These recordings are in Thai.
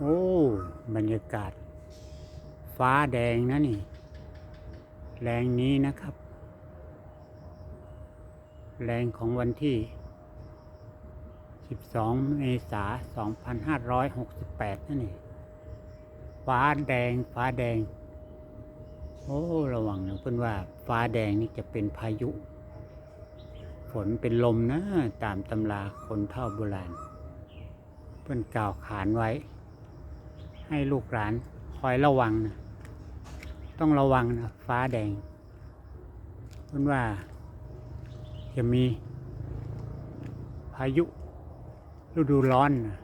โอ้ บรรยากาศ ฟ้าแดงนะนี่ แรงนี้นะครับ แรงของวันที่ 12 เมษายน 2568 นั่นนี่ ฟ้าแดง ฟ้าแดง โอ้ ระวังนะเพื่อนว่า ฟ้าแดงนี่จะเป็นพายุ ฝนเป็นลมนะ ตามตำราคนเท่าโบราณ เพื่อนกล่าวขานไว้ ให้ลูกหลานคอยระวังนะต้องระวังนะฟ้าแดงเพื่อนว่าจะมีพายุฤดูร้อนนะ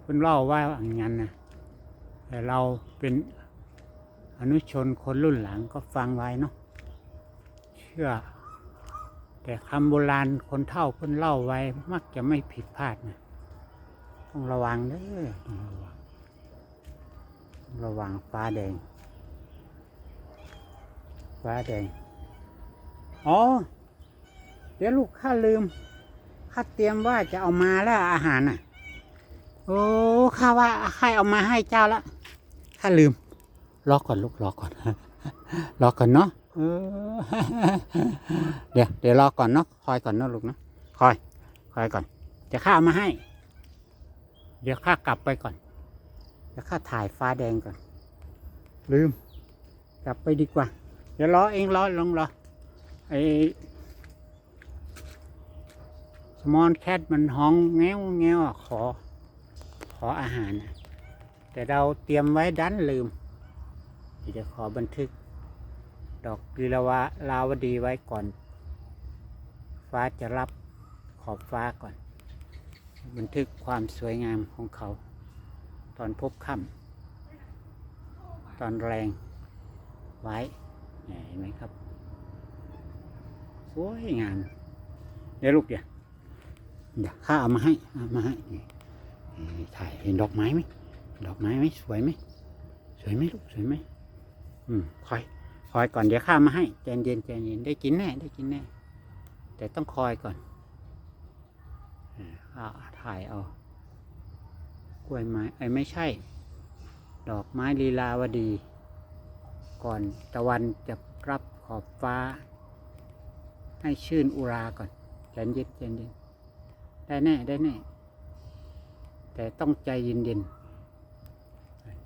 เพื่อนเล่าว่าอย่างนั้นนะแต่เราเป็นอนุชนคนรุ่นหลังก็ฟังไว้เนาะเชื่อ แต่คำโบราณคนเฒ่าเพิ่นเล่าไว้มักจะไม่ผิดพลาดนะ ต้องระวังเด้อระวังต้องระวังฟ้าแดง ฟ้าแดง อ๋อ เดี๋ยวลูกข้าลืม ข้าเตรียมว่าจะเอามาแล้วอาหารน่ะ โอ้ ข้าว่าใครเอามาให้เจ้าละข้าลืม รอก่อนลูกรอก่อน รอก่อนเนาะเออเดี๋ยวเดี๋ยวรอก่อนเนาะ คอยก่อนเนาะลูกเนาะ คอย คอยก่อน จะข้าเอามาให้ เดี๋ยวข้ากลับไปก่อน เดี๋ยวข้าถ่ายฟ้าแดงก่อน ลืม กลับไปดีกว่า เดี๋ยวรอเองรอลงรอไอสมอนแคทมันห้องแง้วแง้วอะขอ ขออาหารน่ะแต่เราเตรียมไว้ดันลืมเดี๋ยวจะขอบันทึก ดอกลีลาวาลาวดีไว้ก่อน ฟ้าจะรับขอบฟ้าก่อน บันทึกความสวยงามของเขา ตอนพบค่ำตอนแรงไว้เห็นไหมครับ สวยงามเดี๋ยวลูกเดี๋ยวเดี๋ยวข้าเอามาให้เอามาให้ถ่ายเห็นดอกไม้ไหมดอกไม้ไหมสวยไหมสวยไหมลูกสวยไหมอืมคอยคอยก่อนเดี๋ยวข้ามาให้ใจเย็นใจเย็นได้กินแน่ได้กินแน่แต่ต้องคอยก่อน ถ่ายเอา กล้วยไม้ไอ้ไม่ใช่ ดอกไม้ลีลาวดี ก่อนตะวันจะรับขอบฟ้า ให้ชื่นอุราก่อนใจเย็นใจเย็นได้แน่ได้แน่ แต่ต้องใจเย็นเย็น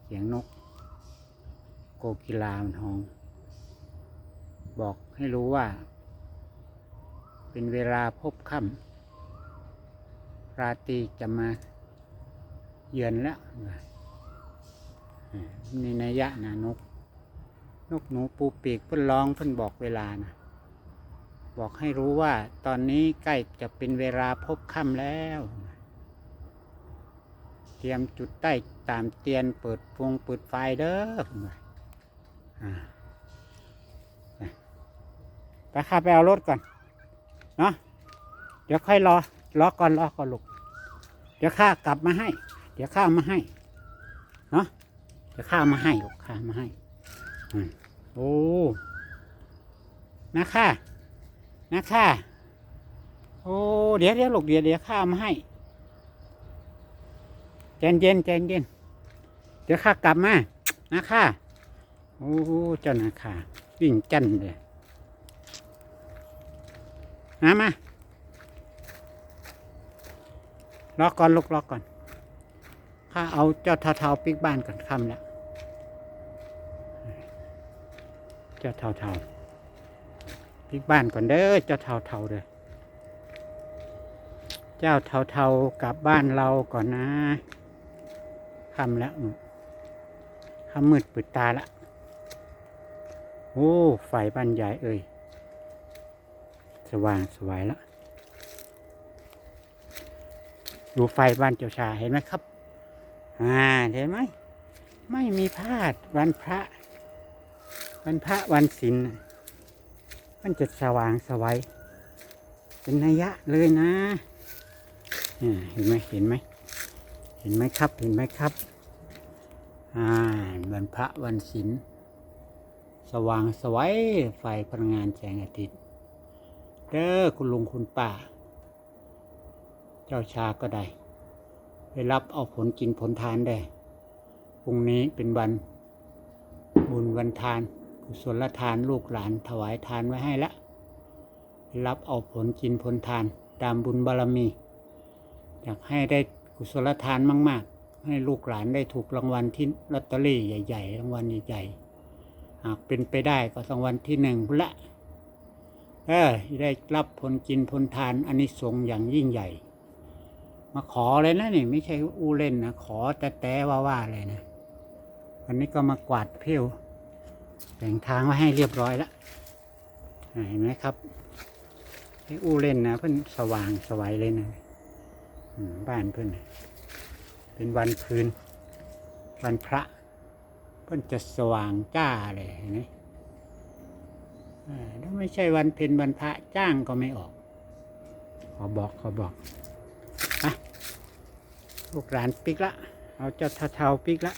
เสียงนก โกกีลามันห้อง บอกให้รู้ว่า เป็นเวลาพบค่ำ ราตรีจะมาเยือนแล้วในนัยยะนะนก นกหนูปูปีกเพิ่นร้องเพิ่นบอกเวลานะบอกให้รู้ว่าตอนนี้ใกล้จะเป็นเวลาพบค่ำแล้ว เตรียมจุดใต้ตามเตียนเปิดฟงเปิดไฟเด้อไปข้าไปเอารถก่อน เนาะเดี๋ยวค่อยรอ รอก่อนรอก่อนลูกเดี๋ยวข้ากลับมาให้ เดี๋ยวข้ามาให้เนาะเดี๋ยวข้ามาให้ลูกข้ามาให้อโอ้นะค่ะนะค่ะโอ้เดี๋ยวเดี๋ยวลูกเดี๋ยวเดี๋ยวข้าเอามาให้ใจเย็นใจเย็นเดี๋ยวข้ากลับมานะค่ะโอ้เจ้านะค่ะวิ่งจันเลยมามา รอกก่อนลูกรอกก่อน ข้าเอาเจ้าเทาๆปิกบ้านก่อนค่ำแล้ว เจ้าเทาๆพลิกบ้านก่อนเด้อ เจ้าเทาๆเลยเจ้าเทาๆกลับบ้านเราก่อนนะค่ำแล้วอืมค่ำมืดปิดตาละโอ้ ไฟบ้านใหญ่เอ่ยสว่างสวยละ ดูไฟบ้านเจ้าชาเห็นไหมครับ อ่าเห็นไหมไม่มีพลาดวันพระ วันพระวันศีลมันจะสว่างสวัยเป็นนัยยะเลยนะเห็นไหมเห็นไหมเห็นไหมครับเห็นไหมครับอ่าวันพระวันศีลสว่างสวัยไฟพลังงานแสงอาทิตย์เด้อคุณลุงคุณป้า เจ้าชาก็ได้ไปรับเอาผลกินผลทานได้พรุ่งนี้เป็นวันบุญวันทานกุศลทานลูกหลานถวายทานไว้ให้ละรับเอาผลกินผลทานตามบุญบารมี อยากให้ได้กุศลทานมาก ๆ ให้ลูกหลานได้ถูกรางวัลที่ลอตเตอรี่ใหญ่ ๆ รางวัลใหญ่ๆหากเป็นไปได้ก็รางวัลที่หนึ่งพุ่นละเออได้รับผลกินผลทานอันนี้สงอย่างยิ่งใหญ่ มาขอเลยนะนี่ไม่ใช่อูเล่นนะขอแต่แต่ว่าว่าๆเลยนะวันนี้ก็มากวาดเพลวแบ่งทางไว้ให้เรียบร้อยแล้วเห็นไหมครับไม่อู้เล่นนะเพื่อนสว่างสวัยเลยนะบ้านเพื่อนเป็นวันคืน วันพระ เพื่อนจะสว่างจ้าเลยเห็นไหมถ้าไม่ใช่วันเพ็ญวันพระจ้างก็ไม่ออก ขอบอกขอบอก ลูกหลานปิกละ เอาเจ้าเทาๆปิกละ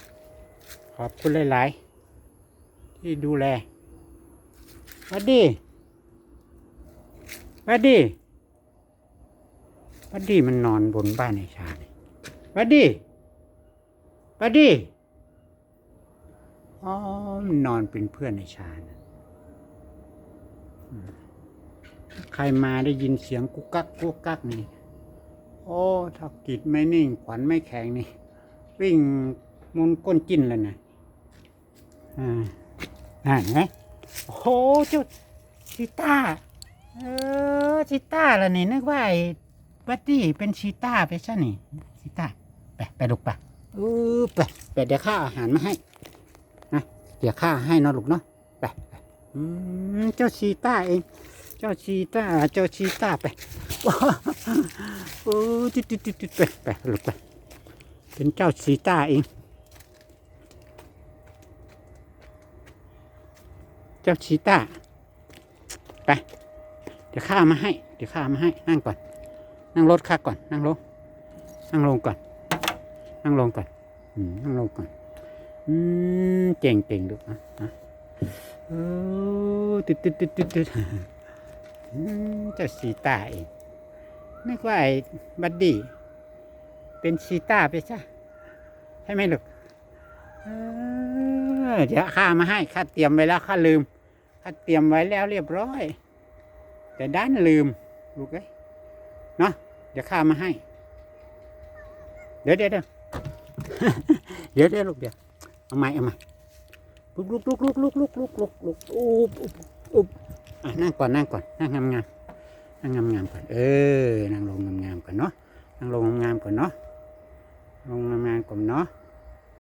ขอบคุณหลาย ๆ ที่ดูแลวัดดีวัดดีวัดดีมันนอนบนบ้านไอ้ชาเนี่ยวัดดีวัดดีอ๋อมันนอนเป็นเพื่อนไอ้ชานะใครมาได้ยินเสียงกุกกักกุกกักนี่ โอ้ถ้ากิดไม่นิ่ง ขวัญไม่แข็งนี่ วิ่งมุนก้นจิ้นเลยนะอ่าอ่านไหมโอ้โหเจ้าชีต้า เออชีต้าละนี่นึกว่าไอ้บัดดี้เป็นชีต้าไปซะนี่ชีต้าไปไปลูกไปอู้ไปไปเดี๋ยวข้าอาหารมาให้นะเดี๋ยวข้าให้นอะลูกเนาะไปไปอืมเจ้าชีต้าเอง เจ้าชีต้า เจ้าชีต้าไป โอ้ติดติดติดติดไปไปลูกไป เป็นเจ้าชีต้าเอง เจ้าชีต้า ไป เดี๋ยวข้ามาให้ เดี๋ยวข้ามาให้ นั่งก่อน นั่งรถข้าก่อน นั่งลง นั่งลงก่อน นั่งลงก่อน อืม นั่งลงก่อน อืมเก่งเก่งลูกนะนะโอ้ติดติดติดติดติดเจ้าชีต้าเอง นึกว่าไอ้บัดดี้เป็นชีต้าไปซะใช่ไหมลูกเดี๋ยวข้ามาให้ข้าเตรียมไว้แล้วข้าลืมข้าเตรียมไว้แล้วเรียบร้อย แต่ด้านลืมลูกเอ้ยเนาะเดี๋ยวข้ามาให้ เดี๋ยวเดี๋ยวเดี๋ยวเดี๋ยวเดี๋ยวลูกเดี๋ยวเอาใหม่เอาใหม่ลุกลุกลุกลุกลุกลุกลุกลุกลุกอุ๊บอุ๊บอุ๊บอะนั่งก่อนนั่งก่อนนั่งงามงาม นั่งงามๆก่อน เออ นั่งลงงามๆก่อนเนาะ นั่งลงงามๆก่อนเนาะ ลงงามๆก่อนเนาะ